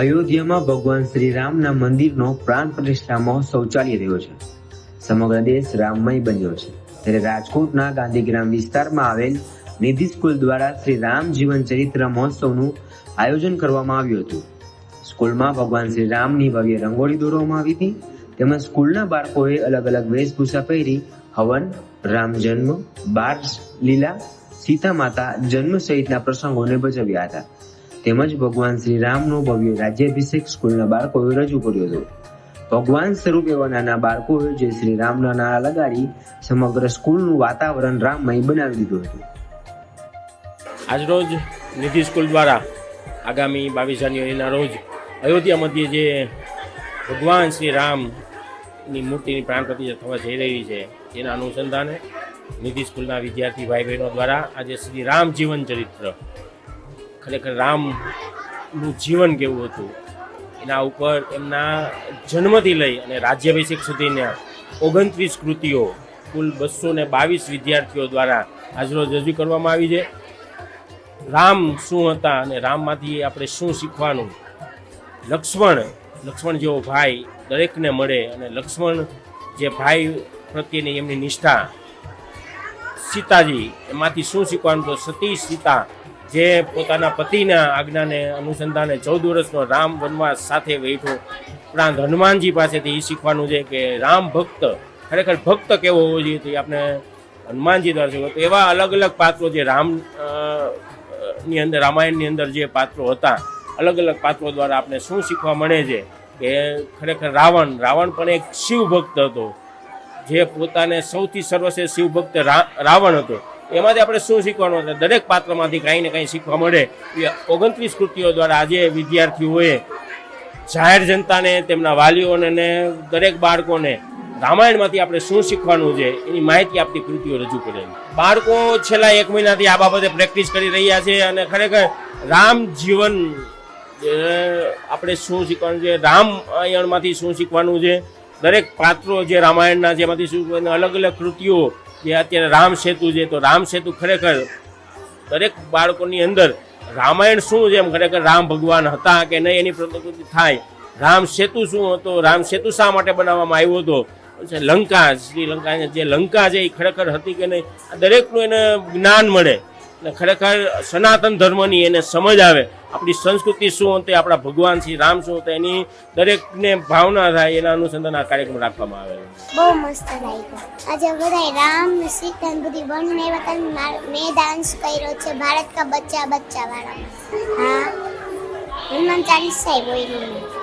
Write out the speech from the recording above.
અયોધ્યામાં ભગવાન શ્રી રામના મંદિરનો પ્રાણ પ્રતિષ્ઠા મહોત્સવ ચાલી રહ્યો છે. સમગ્ર દેશ રામમય બન્યો છે. ત્યારે રાજકોટના ગાંધીગ્રામ વિસ્તારમાં આવેલ નિધિ સ્કૂલ દ્વારા શ્રી રામ જીવન ચરિત્ર મહોત્સવનું આયોજન કરવામાં આવ્યું હતું. સ્કૂલમાં ભગવાન શ્રી રામની ભવ્ય રંગોળી દોરવામાં આવી હતી. તેમજ સ્કૂલના બાળકોએ અલગ અલગ વેશભૂષા પહેરી હવન, રામ જન્મ બાર લીલા સીતા માતા જન્મ સહિતના પ્રસંગોને ભજવ્યા હતા. તેમજ ભગવાન શ્રી રામનો ભવ્ય રાજ્યાભિષેક સ્કૂલના બાળકોએ રજૂ કર્યો હતો. ભગવાન સ્વરૂપ એવા નાના બાળકોએ જે શ્રી રામના નારા લગાડી સમગ્ર સ્કૂલનું વાતાવરણ રામમય બનાવી દીધું હતું. આજરોજ નિધિ સ્કૂલ દ્વારા આગામી બાવીસ જાન્યુઆરીના રોજ અયોધ્યા મધ્યે જે ભગવાન શ્રી રામની મૂર્તિની પ્રાણ પ્રતિષ્ઠા થવા જઈ રહી છે, તેના અનુસંધાને નિધિ સ્કૂલના વિદ્યાર્થી ભાઈ બહેનો દ્વારા આજે શ્રી રામ જીવન ચરિત્ર ખરેખર રામનું જીવન કેવું હતું, એના ઉપર એમના જન્મથી લઈ અને રાજ્યાભિષેક સુધીના ઓગણત્રીસ કૃતિઓ, કુલ બસો ને બાવીસ વિદ્યાર્થીઓ દ્વારા આજરોજ રજૂ કરવામાં આવી છે. રામ શું હતા અને રામમાંથી આપણે શું શીખવાનું? લક્ષ્મણ લક્ષ્મણ જેવો ભાઈ દરેકને મળે અને લક્ષ્મણ જે ભાઈ પ્રત્યેની એમની નિષ્ઠા, સીતાજી, એમાંથી શું શીખવાનું તો સતી સીતા જે પોતાના પતિના આજ્ઞાને અનુસંધાને ચૌદ વર્ષનો રામ વનવાસ સાથે વેઠો ઉપરાંત હનુમાનજી પાસેથી એ શીખવાનું છે કે રામ ભક્ત, ખરેખર ભક્ત કેવો હોવો જોઈએ તે આપણે હનુમાનજી દ્વારા શીખવો. તો એવા અલગ અલગ પાત્રો જે રામની અંદર, રામાયણની અંદર જે પાત્રો હતા, અલગ અલગ પાત્રો દ્વારા આપણે શું શીખવા મળે છે કે ખરેખર રાવણ રાવણ પણ એક શિવ ભક્ત હતો. જે પોતાને સૌથી સર્વશ્રેષ્ઠ શિવ ભક્ત રાવણ હતો. એમાંથી આપણે શું શીખવાનું છે? દરેક પાત્રમાંથી કાંઈ ને કાંઈ શીખવા મળે. એ ઓગણત્રીસ કૃતિઓ દ્વારા આજે વિદ્યાર્થીઓએ જાહેર જનતાને, તેમના વાલીઓને ને દરેક બાળકોને રામાયણમાંથી આપણે શું શીખવાનું છે એની માહિતી આપતી કૃતિઓ રજૂ કરેલી. બાળકો છેલ્લા એક મહિનાથી આ બાબતે પ્રેક્ટિસ કરી રહ્યા છે અને ખરેખર રામ જીવન આપણે શું શીખવાનું છે રામાયણમાંથી શું શીખવાનું છે? દરેક પાત્રો જે રામાયણના, જેમાંથી શું અલગ અલગ કૃતિઓ જે અત્યારે રામ સેતુ છે, તો રામ સેતુ ખરેખર દરેક બાળકોની અંદર રામાયણ શું છે એમ ખરેખર રામ ભગવાન હતા કે નહીં એની પ્રતિકૃતિ થાય. રામ સેતુ શું હતો? રામ સેતુ શા માટે બનાવવામાં આવ્યો હતો? લંકા શ્રીલંકા જે લંકા છે એ ખરેખર હતી કે નહીં? આ દરેકનું એને જ્ઞાન મળે. અને ખરેખર સનાતન ધર્મની એને સમજ આવે. આપણી સંસ્કૃતિ શું હતી આપણા ભગવાન શ્રી રામ શું હતા એની દરેકને ભાવના થાય એના અનુસંધાન આ કાર્યક્રમ રાખવામાં આવે બહુ મસ્ત લાગ્યો. આજે બધા રામ સીતા ને બધી બનને એવા મેં ડાન્સ કર્યો છે, ભારત કા બચ્ચા બચ્ચા વાળા હા. હનુમાન ચાલીસા બોલી મેં